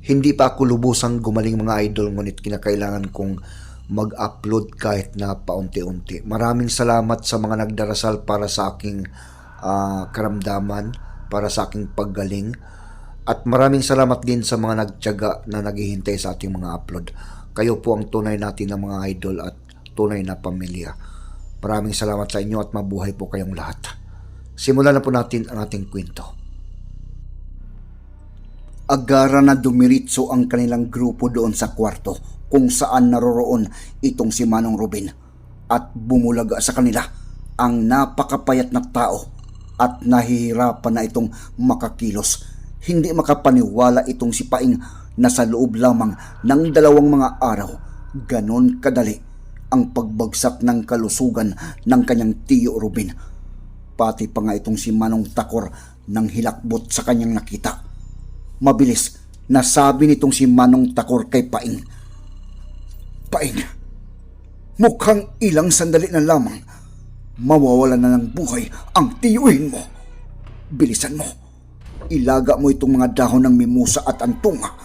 Hindi pa ako lubusang gumaling mga idol ngunit kinakailangan kong mag-upload kahit na paunti-unti. Maraming salamat sa mga nagdarasal para sa aking ah, karamdaman, para sa aking paggaling. At maraming salamat din sa mga nagtyaga na naghihintay sa ating mga upload. Kayo po ang tunay natin na mga idol at tunay na pamilya. Maraming salamat sa inyo at mabuhay po kayong lahat. Simulan na po natin ang ating kwento. Agara na dumiritso ang kanilang grupo doon sa kwarto kung saan naroroon itong si Manong Ruben at bumulaga sa kanila ang napakapayat na tao at nahihirapan na itong makakilos. Hindi makapaniwala itong si Paing na sa loob lamang ng dalawang mga araw, ganon kadali ang pagbagsak ng kalusugan ng kanyang tiyo Ruben. Pati pa nga itong si Manong Takor nang hilakbot sa kanyang nakita. Mabilis, nasabi nitong si Manong Takor kay Paing. Paing, mukhang ilang sandali na lamang, mawawala na ng buhay ang tiyuhin mo. Bilisan mo, ilaga mo itong mga dahon ng mimusa at antunga.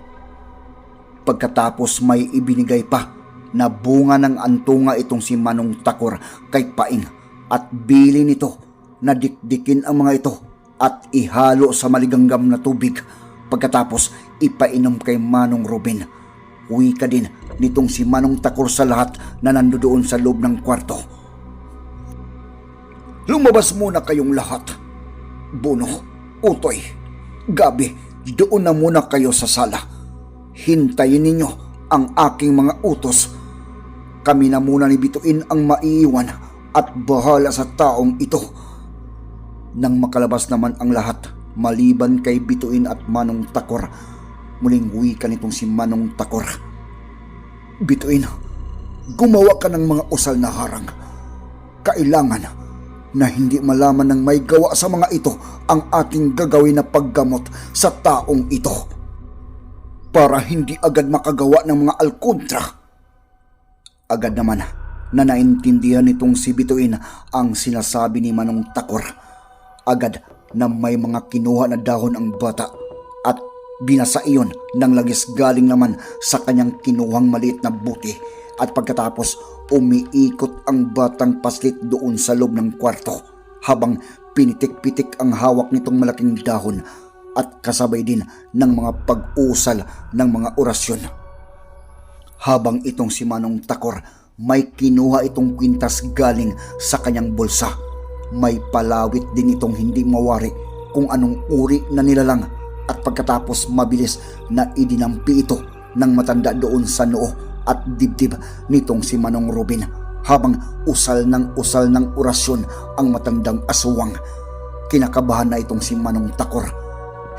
Pagkatapos may ibinigay pa na bunga ng antunga itong si Manong Takor kay Paing at bili nito na dikdikin ang mga ito at ihalo sa maliganggam na tubig pagkatapos ipainom kay Manong Ruben. Uwi ka din nitong si Manong Takor sa lahat na nandoon sa loob ng kwarto. Lumabas muna kayong lahat. Buno, Utoy, Gabi, doon na muna kayo sa sala. Hintayin ninyo ang aking mga utos. Kami na muna ni Bituin ang maiiwan at bahala sa taong ito. Nang makalabas naman ang lahat, maliban kay Bituin at Manong Takor, muling wika nitong si Manong Takor. Bituin, gumawa ka ng mga usal na harang. Kailangan na hindi malaman ng may gawa sa mga ito ang ating gagawin na paggamot sa taong ito. Para hindi agad makagawa ng mga alkontra. Agad naman na naintindihan nitong si Bituin ang sinasabi ni Manong Takor. Agad na may mga kinuha na dahon ang bata at binasa iyon ng langis galing naman sa kanyang kinuhang maliit na buti at pagkatapos umiikot ang batang paslit doon sa loob ng kwarto habang pinitik-pitik ang hawak nitong malaking dahon at kasabay din ng mga pag-usal ng mga orasyon. Habang itong si Manong Takor may kinuha itong kwintas galing sa kanyang bulsa. May palawit din itong hindi mawari kung anong uri na nilalang at pagkatapos mabilis na idinampi ito ng matanda doon sa noo at dibdib nitong si Manong Robin habang usal ng usal ng orasyon ang matandang aswang. Kinakabahan na itong si Manong Takor.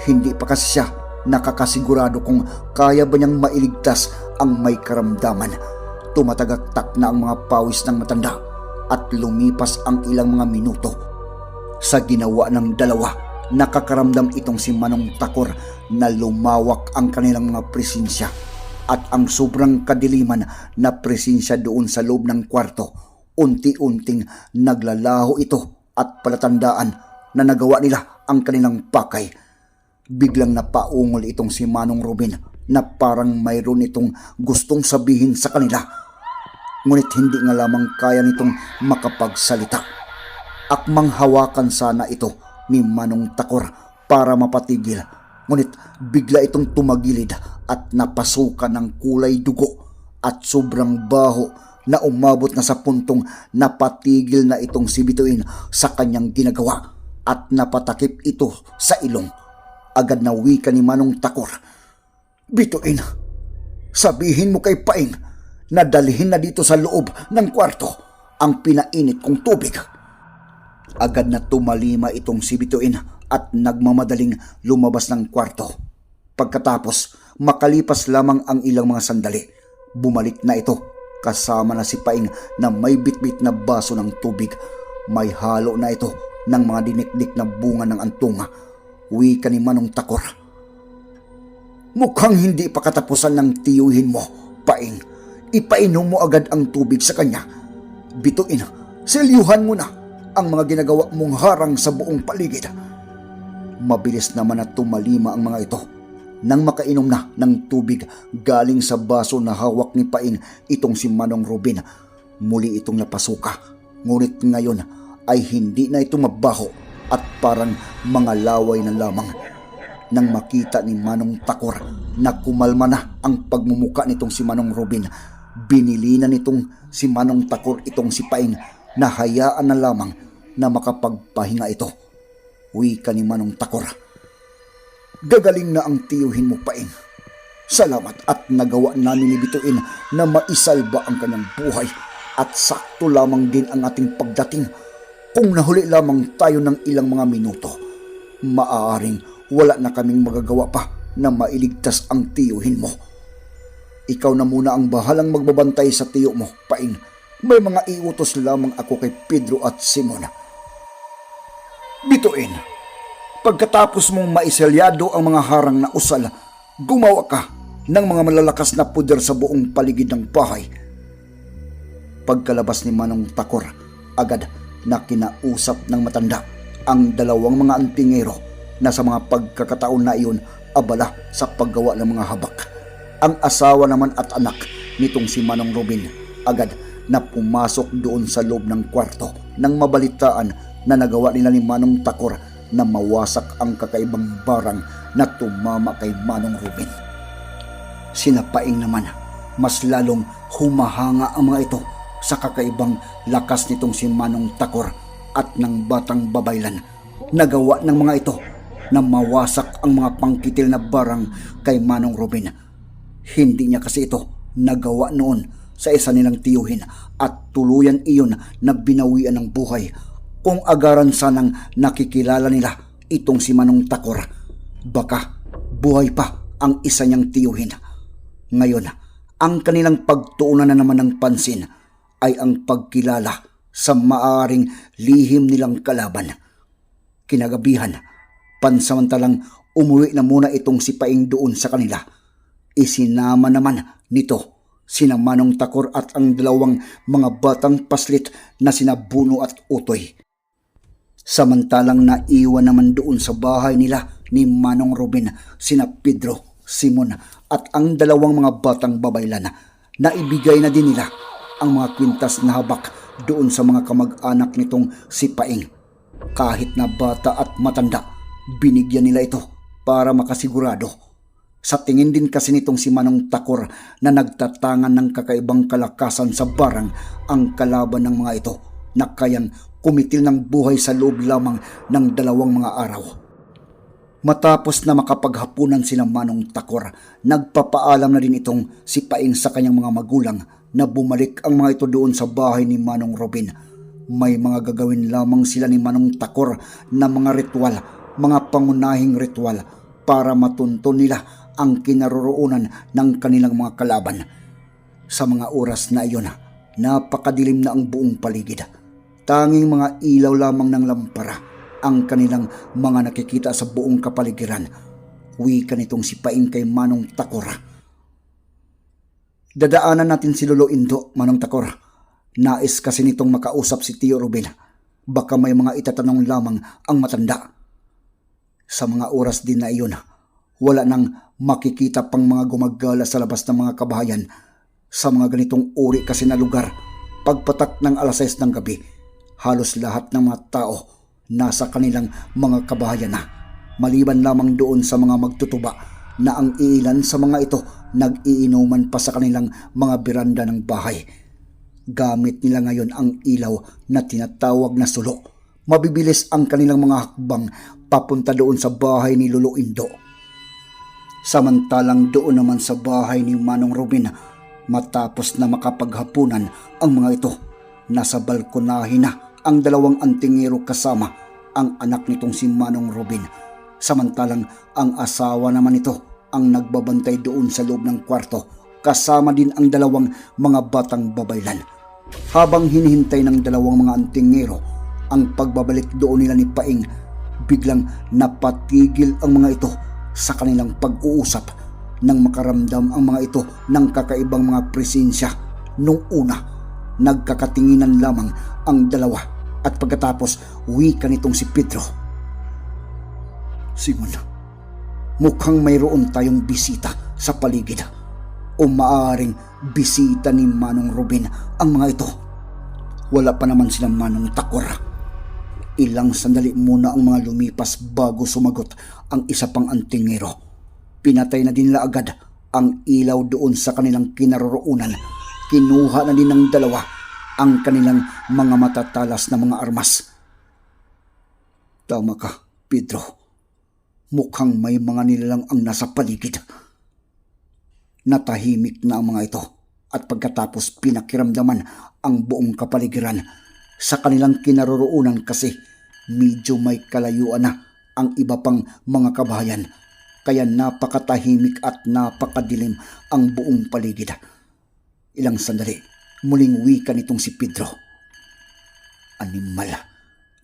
Hindi pa kasi siya nakakasigurado kung kaya ba niyang mailigtas ang may karamdaman. Tumatagaktak na ang mga pawis ng matanda at lumipas ang ilang mga minuto. Sa ginawa ng dalawa, nakakaramdam itong si Manong Takor na lumawak ang kanilang mga presensya at ang sobrang kadiliman na presensya doon sa loob ng kwarto. Unti-unting naglalaho ito at palatandaan na nagawa nila ang kanilang pakay. Biglang napaungol itong si Manong Ruben na parang mayroon itong gustong sabihin sa kanila. Ngunit hindi nga lamang kaya nitong makapagsalita. Akmang hawakan sana ito ni Manong Takor para mapatigil. Ngunit bigla itong tumagilid at napasukan ng kulay dugo at sobrang baho na umabot na sa puntong napatigil na itong si Bituin sa kanyang ginagawa at napatakip ito sa ilong. Agad na wika ni Manong Takor. Bituin, sabihin mo kay Paing na dalhin na dito sa loob ng kwarto ang pinainit kong tubig. Agad na tumalima itong si Bituin at nagmamadaling lumabas ng kwarto. Pagkatapos, makalipas lamang ang ilang mga sandali, bumalik na ito kasama na si Paing na may bitbit na baso ng tubig. May halo na ito ng mga dinikdik na bunga ng antunga. Wika ni Manong Takor. Mukhang hindi pa katapusan ng tiyuhin mo, Paing. Ipainom mo agad ang tubig sa kanya. Bituin, selyuhan mo na ang mga ginagawa mong harang sa buong paligid. Mabilis naman na tumalima ang mga ito nang makainom na ng tubig galing sa baso na hawak ni Paing itong si Manong Robin. Muli itong napasuka. Ngunit ngayon ay hindi na ito mabaho at parang mga laway na lamang. Nang makita ni Manong Takor na kumalma na ang pagmumuka nitong si Manong Robin, binili na nitong si Manong Takor itong si Paing na hayaan na lamang na makapagpahinga ito. Wika ni Manong Takor. Gagaling na ang tiyuhin mo, Paing. Salamat at nagawa namin ni Bituin na maisalba ang kanyang buhay at sakto lamang din ang ating pagdating. Kung nahuli lamang tayo ng ilang mga minuto, maaaring wala na kaming magagawa pa na mailigtas ang tiyuhin mo. Ikaw na muna ang bahalang magbabantay sa tiyo mo, Paing. May mga iutos lamang ako kay Pedro at Simon. Bituin, pagkatapos mong maiselyado ang mga harang na usal, gumawa ka ng mga malalakas na puder sa buong paligid ng bahay. Pagkalabas ni Manong Takor, agad na kinausap ng matanda ang dalawang mga antingero na sa mga pagkakataon na iyon abala sa paggawa ng mga habak. Ang asawa naman at anak nitong si Manong Robin agad na pumasok doon sa loob ng kwarto nang mabalitaan na nagawa nila ni Manong Takor na mawasak ang kakaibang barang na tumama kay Manong Robin. Sinapaing naman, mas lalong humahanga ang mga ito sa kakaibang lakas nitong si Manong Takor at ng batang babaylan. Nagawa ng mga ito na mawasak ang mga pangkitil na barang kay Manong Robin. Hindi niya kasi ito nagawa noon sa isa nilang tiyuhin at tuluyan iyon na binawian ng buhay kung agaran sanang nakikilala nila itong si Manong Takor. Baka buhay pa ang isa niyang tiyuhin. Ngayon, ang kanilang pagtuunan na naman ng pansin ay ang pagkilala sa maaring lihim nilang kalaban. Kinagabihan, pansamantalang umuwi na muna itong si Paing doon sa kanila. Isinama naman nito sina Manong Takor at ang dalawang mga batang paslit na sina Buno at Utoy. Samantalang naiwan naman doon sa bahay nila ni Manong Robin sina Pedro, Simon at ang dalawang mga batang babaylan na ibigay na din nila ang mga kwintas na habak doon sa mga kamag-anak nitong si Paing. Kahit na bata at matanda, binigyan nila ito para makasigurado. Sa tingin din kasi nitong si Manong Takor na nagtatangan ng kakaibang kalakasan sa barang ang kalaban ng mga ito na kayang kumitil ng buhay sa loob lamang ng dalawang mga araw. Matapos na makapaghapunan sila Manong Takor, nagpapaalam na din itong si Paing sa kanyang mga magulang na bumalik ang mga ito doon sa bahay ni Manong Robin. May mga gagawin lamang sila ni Manong Takor na mga ritual, mga pangunahing ritual para matunto nila ang kinaroroonan ng kanilang mga kalaban. Sa mga oras na iyon, napakadilim na ang buong paligid. Tanging mga ilaw lamang ng lampara ang kanilang mga nakikita sa buong kapaligiran. Wika nitong si Paing kay Manong Takor. Dadaanan natin si Lolo Indo, Manong Takor. Nais kasi nitong makausap si Tio Ruben. Baka may mga itatanong lamang ang matanda. Sa mga oras din na iyon, wala nang makikita pang mga gumagala sa labas ng mga kabahayan sa mga ganitong uri kasi na lugar. Pagpatak ng alas 6 ng gabi, halos lahat ng mga tao nasa kanilang mga kabahayan na. Maliban lamang doon sa mga magtutuba na ang ilan sa mga ito nag-iinuman pa sa kanilang mga biranda ng bahay. Gamit nila ngayon ang ilaw na tinatawag na sulo. Mabibilis ang kanilang mga hakbang papunta doon sa bahay ni Lolo Indo. Samantalang doon naman sa bahay ni Manong Robin, matapos na makapaghapunan ang mga ito, nasa balkonahe na ang dalawang antingero kasama ang anak nitong si Manong Robin. Samantalang ang asawa naman nito ang nagbabantay doon sa loob ng kwarto kasama din ang dalawang mga batang babaylan. Habang hinihintay ng dalawang mga antingero ang pagbabalik doon nila ni Paing, biglang napatigil ang mga ito sa kanilang pag-uusap nang makaramdam ang mga ito ng kakaibang mga presensya. Nung una, nagkakatinginan lamang ang dalawa at pagkatapos wika nitong si Pedro. Simon, mukhang mayroon tayong bisita sa paligid. O maaring bisita ni Manong Rubin ang mga ito. Wala pa naman silang Manong Takor. Ilang sandali muna ang mga lumipas bago sumagot ang isa pang antingero. Pinatay na din nila agad ang ilaw doon sa kanilang kinaroroonan. Kinuha na din ng dalawa ang kanilang mga matatalas na mga armas. Tama ka, Pedro. Mukhang may mga nilalang ang nasa paligid. Natahimik na ang mga ito at pagkatapos pinakiramdaman ang buong kapaligiran sa kanilang kinaroroonan kasi medyo may kalayuan na ang iba pang mga kabahayan kaya napakatahimik at napakadilim ang buong paligid. Ilang sandali, muling wika nitong si Pedro. Animal.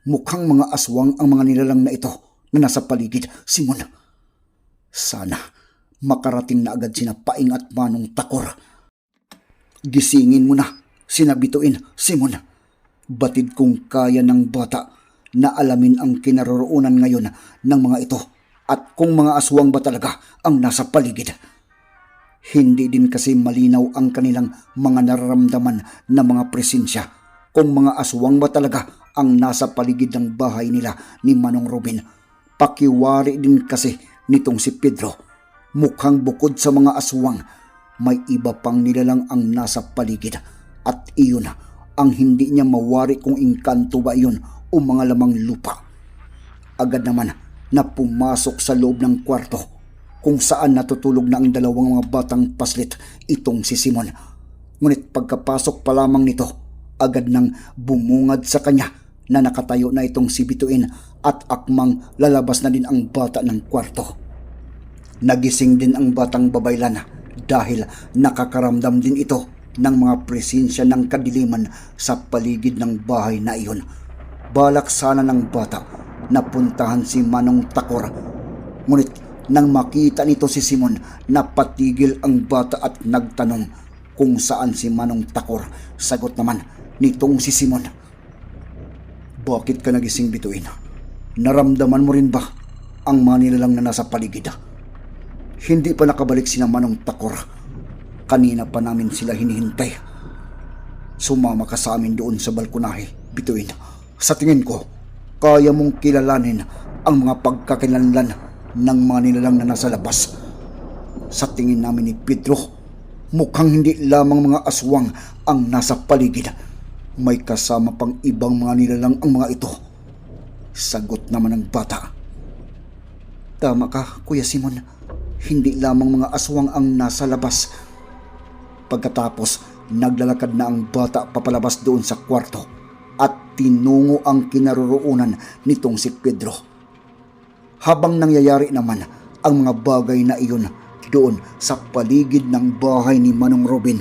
Mukhang mga aswang ang mga nilalang na ito na nasa paligid, Simon. Sana makarating na agad sina Paing at Manong Takor. Gisingin mo na, sinabituin, Simon. Batid kung kaya ng bata na alamin ang kinaroroonan ngayon ng mga ito at kung mga aswang ba talaga ang nasa paligid. Hindi din kasi malinaw ang kanilang mga nararamdaman na mga presensya kung mga aswang ba talaga ang nasa paligid ng bahay nila ni Manong Robin. Pakiwari din kasi nitong si Pedro. Mukhang bukod sa mga aswang, may iba pang nilalang ang nasa paligid at iyon ang hindi niya mawari kung inkanto ba iyon o mga lamang lupa. Agad naman na pumasok sa loob ng kwarto kung saan natutulog na ang dalawang mga batang paslit itong si Simon. Ngunit pagkapasok pa lamang nito, agad nang bumungad sa kanya na nakatayo na itong si Bituin at akmang lalabas na din ang bata ng kwarto. Nagising din ang batang babaylan dahil nakakaramdam din ito ng mga presensya ng kadiliman sa paligid ng bahay na iyon. Balak sana ng bata na puntahan si Manong Takor. Ngunit nang makita nito si Simon, napatigil ang bata at nagtanong kung saan si Manong Takor. Sagot naman nitong si Simon. Bakit ka nagising bituin? Naramdaman mo rin ba ang mga nilalang na nasa paligid? Hindi pa nakabalik si Manong Takor. Kanina pa namin sila hinihintay. Sumama ka sa amin doon sa balkonahe, bituin. Sa tingin ko, kaya mong kilalanin ang mga pagkakilanlan ng mga nilalang na nasa labas. Sa tingin namin ni Pedro, mukhang hindi lamang mga aswang ang nasa paligid. May kasama pang ibang mga nilalang ang mga ito. Sagot naman ng bata. Tama ka, Kuya Simon. Hindi lamang mga aswang ang nasa labas. Pagkatapos, naglalakad na ang bata papalabas doon sa kwarto at tinungo ang kinaroroonan nitong si Pedro. Habang nangyayari naman ang mga bagay na iyon doon sa paligid ng bahay ni Manong Robin,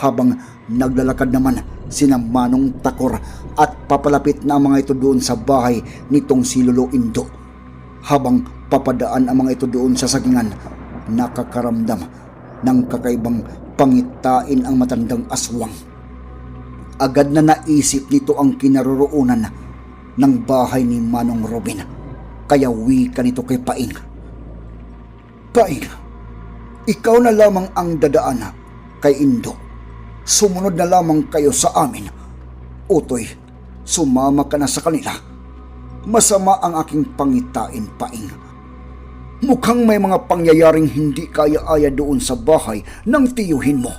habang naglalakad naman sina Manong Takor at papalapit na ang mga ito doon sa bahay nitong si Lolo Indo. Habang papadaan ang mga ito doon sa sagingan, nakakaramdam ng kakaibang pangitain ang matandang aswang. Agad na naisip nito ang kinaroroonan ng bahay ni Manong Robin. Kaya wika nito kay Paing. Paing, ikaw na lamang ang dadaan kay Indo. Sumunod na lamang kayo sa amin. Utoy, sumama ka na sa kanila. Masama ang aking pangitain, Paing. Mukhang may mga pangyayaring hindi kaya-aya doon sa bahay ng tiyuhin mo.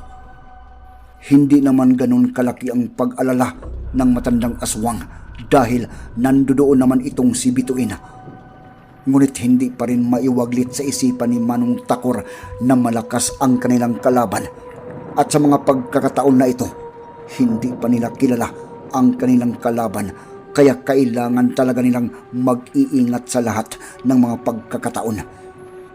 Hindi naman ganun kalaki ang pag-alala ng matandang aswang dahil nandoon naman itong si Bituin. Ngunit hindi pa rin maiwaglit sa isipan ni Manong Takor na malakas ang kanilang kalaban. At sa mga pagkakataon na ito, hindi pa nila kilala ang kanilang kalaban kaya kailangan talaga nilang mag-iingat sa lahat ng mga pagkakataon.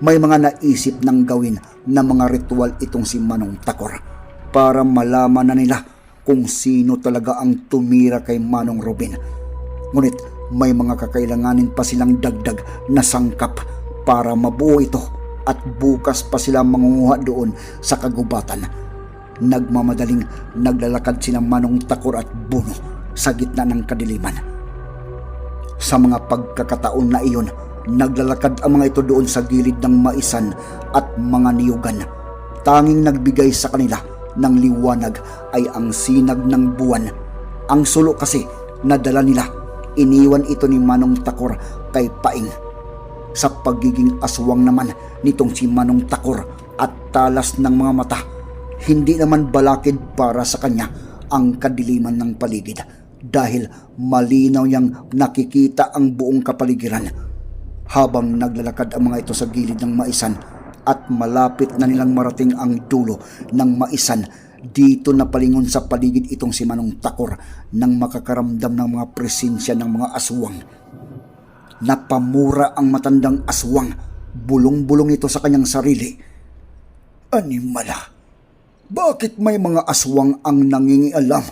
May mga naisip ng gawin na mga ritual itong si Manong Takor para malaman na nila kung sino talaga ang tumira kay Manong Robin. Ngunit may mga kakailanganin pa silang dagdag na sangkap para mabuo ito at bukas pa sila mangunguha doon sa kagubatan. Nagmamadaling naglalakad sina Manong Takor at Buno sa gitna ng kadiliman. Sa mga pagkakataon na iyon, Naglalakad ang mga ito doon sa gilid ng maisan at mga niyugan. Tanging nagbigay sa kanila ng liwanag ay ang sinag ng buwan. Ang sulo kasi na dala nila, iniwan ito ni Manong Takor kay Paing. Sa pagiging aswang naman nitong si Manong Takor at talas ng mga mata, hindi naman balakid para sa kanya ang kadiliman ng paligid dahil malinaw niyang nakikita ang buong kapaligiran habang naglalakad ang mga ito sa gilid ng maisan at malapit na nilang marating ang dulo ng maisan dito na palingon sa paligid itong si Manong Takor nang makakaramdam ng mga presensya ng mga aswang. Napamura ang matandang aswang, bulong-bulong ito sa kanyang sarili. Animala, bakit may mga aswang ang nangingialam?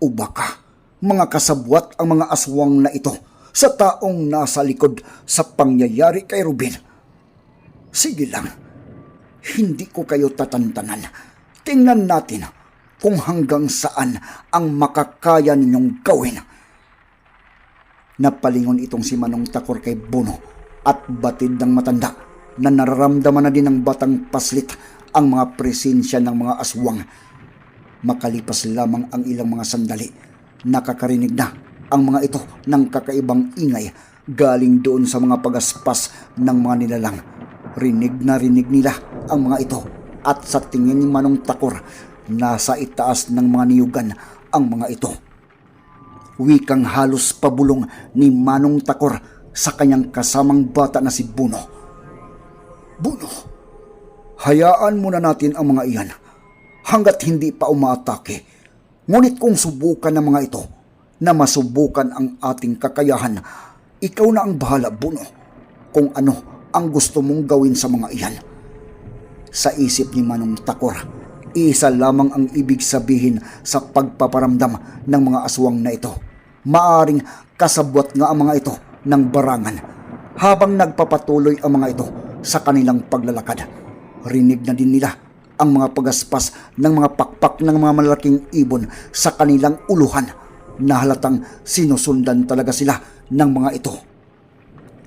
O baka, mga kasabwat ang mga aswang na ito sa taong nasa likod sa pangyayari kay Ruben. Sige lang, hindi ko kayo tatantanan. Tingnan natin kung hanggang saan ang makakaya ninyong gawin. Napalingon itong si Manong Takor kay Bono at batid ng matanda na nararamdaman na din ng batang paslit ang mga presensya ng mga aswang. Makalipas lamang ang ilang mga sandali, nakakarinig na ang mga ito ng kakaibang ingay galing doon sa mga pagaspas ng mga nilalang. Rinig na rinig nila ang mga ito at sa tingin ni Manong Takor, nasa itaas ng mga niyugan ang mga ito. Wikang halos pabulong ni Manong Takor sa kanyang kasamang bata na si Buno. Buno, hayaan muna natin ang mga iyan hanggat hindi pa umaatake. Ngunit kung subukan ng mga ito na masubukan ang ating kakayahan, ikaw na ang bahala, Buno, kung ano ang gusto mong gawin sa mga iyan. Sa isip ni Manong Takor, isa lamang ang ibig sabihin sa pagpaparamdam ng mga aswang na ito. Maaring kasabwat nga ang mga ito ng barangan habang nagpapatuloy ang mga ito sa kanilang paglalakad. Rinig na din nila ang mga pagaspas ng mga pakpak ng mga malalaking ibon sa kanilang uluhan na halatang sinusundan talaga sila ng mga ito.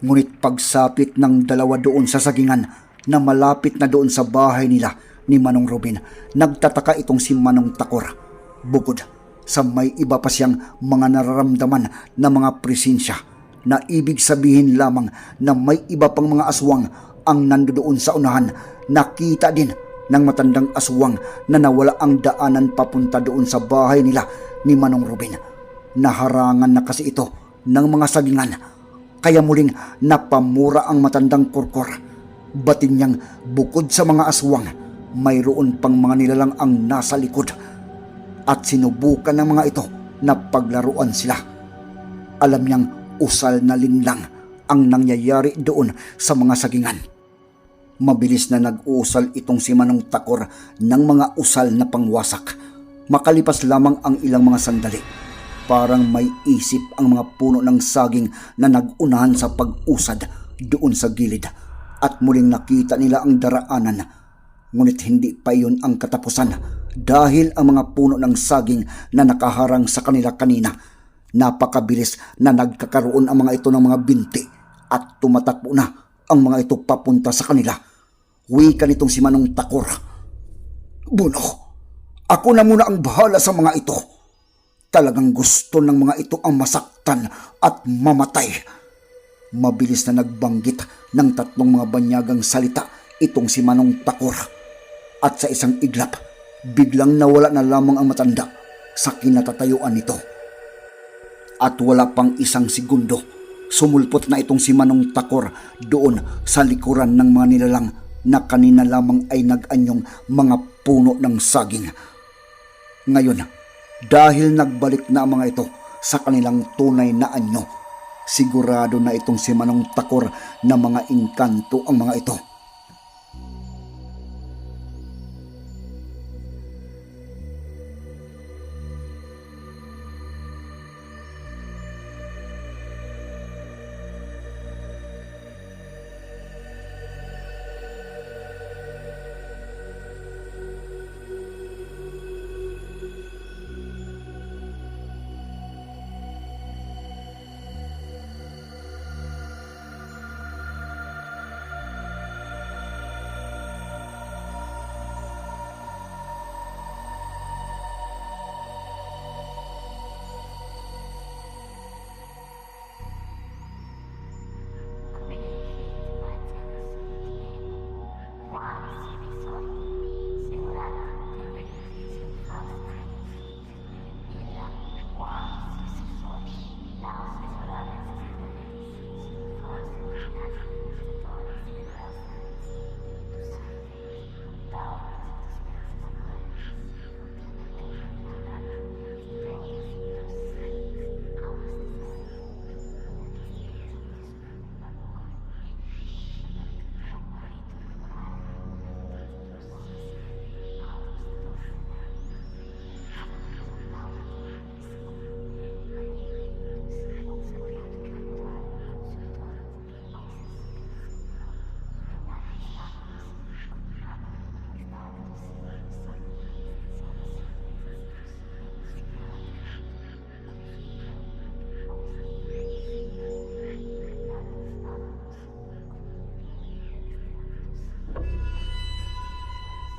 Ngunit pagsapit ng dalawa doon sa sagingan na malapit na doon sa bahay nila ni Manong Robin, nagtataka itong si Manong Takor. Bukod sa may iba pa siyang mga nararamdaman na mga presensya na ibig sabihin lamang na may iba pang mga aswang ang nandoon sa unahan, nakita din ng matandang aswang na nawala ang daanan papunta doon sa bahay nila ni Manong Robin. Naharangan na kasi ito ng mga sagingan kaya muling napamura ang matandang kurkor. Batin niyang bukod sa mga aswang, mayroon pang mga nilalang ang nasa likod at sinubukan ng mga ito na paglaruan sila. Alam niyang usal na linlang ang nangyayari doon sa mga sagingan. Mabilis na nag-uusal itong si Manong Takor ng mga usal na pangwasak. Makalipas lamang ang ilang mga sandali. Parang may isip ang mga puno ng saging na nag-unahan sa pag-usad doon sa gilid at muling nakita nila ang daraanan. Ngunit hindi pa iyon ang katapusan dahil ang mga puno ng saging na nakaharang sa kanila kanina napakabilis na nagkakaroon ang mga ito ng mga binti at tumatakbo na ang mga ito papunta sa kanila. Wika nitong si Manong Takor. Buno, ako na muna ang bahala sa mga ito. Talagang gusto ng mga ito ang masaktan at mamatay. Mabilis na nagbanggit ng tatlong mga banyagang salita itong si Manong Takor. At sa isang iglap, biglang nawala na lamang ang matanda sa kinatatayuan nito. At wala pang isang segundo, sumulpot na itong si Manong Takor doon sa likuran ng mga nilalang na kanina lamang ay nag-anyong mga puno ng saging. Ngayon, dahil nagbalik na mga ito sa kanilang tunay na anyo, sigurado na itong si Manong Takor na mga inkanto ang mga ito